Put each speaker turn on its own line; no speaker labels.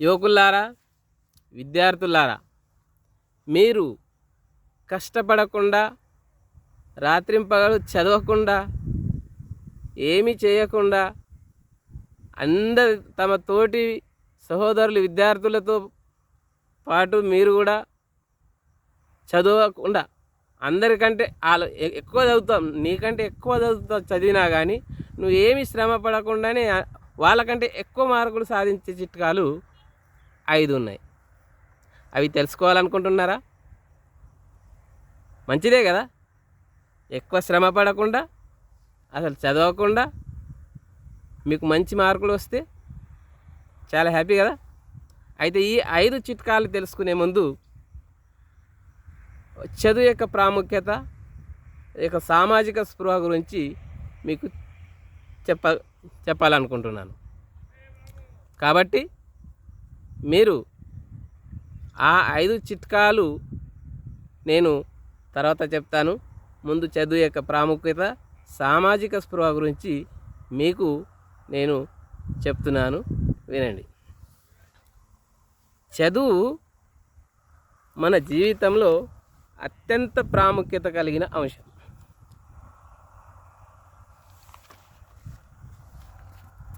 యువకులారా విద్యార్థులారా మీరు కష్టపడకుండా రాత్రింపగలు చదవకుండా ఏమీ చేయకుండా అందరు తమ తోటి సహోదరులు విద్యార్థులతో పాటు మీరు కూడా చదవకుండా అందరికంటే వాళ్ళు ఎక్కువ చదువుతాం నీకంటే ఎక్కువ చదువుతావు చదివినా కానీ నువ్వు ఏమి శ్రమ పడకుండానే వాళ్ళకంటే ఎక్కువ మార్కులు సాధించే చిట్కాలు ఐదు ఉన్నాయి. అవి తెలుసుకోవాలనుకుంటున్నారా? మంచిదే కదా? ఎక్కువ శ్రమ పడకుండా అసలు చదవకుండా మీకు మంచి మార్కులు వస్తే చాలా హ్యాపీ కదా? అయితే ఈ ఐదు చిట్కాలు తెలుసుకునే ముందు చదువు యొక్క ప్రాముఖ్యత ఈ యొక్క సామాజిక స్పృహ గురించి మీకు చెప్ప చెప్పాలనుకుంటున్నాను. కాబట్టి మీరు ఆ ఐదు చిట్కాలు నేను తర్వాత చెప్తాను. ముందు చదువు యొక్క ప్రాముఖ్యత సామాజిక స్పృహ గురించి మీకు నేను చెప్తున్నాను. వినండి. చదువు మన జీవితంలో అత్యంత ప్రాముఖ్యత కలిగిన అంశం.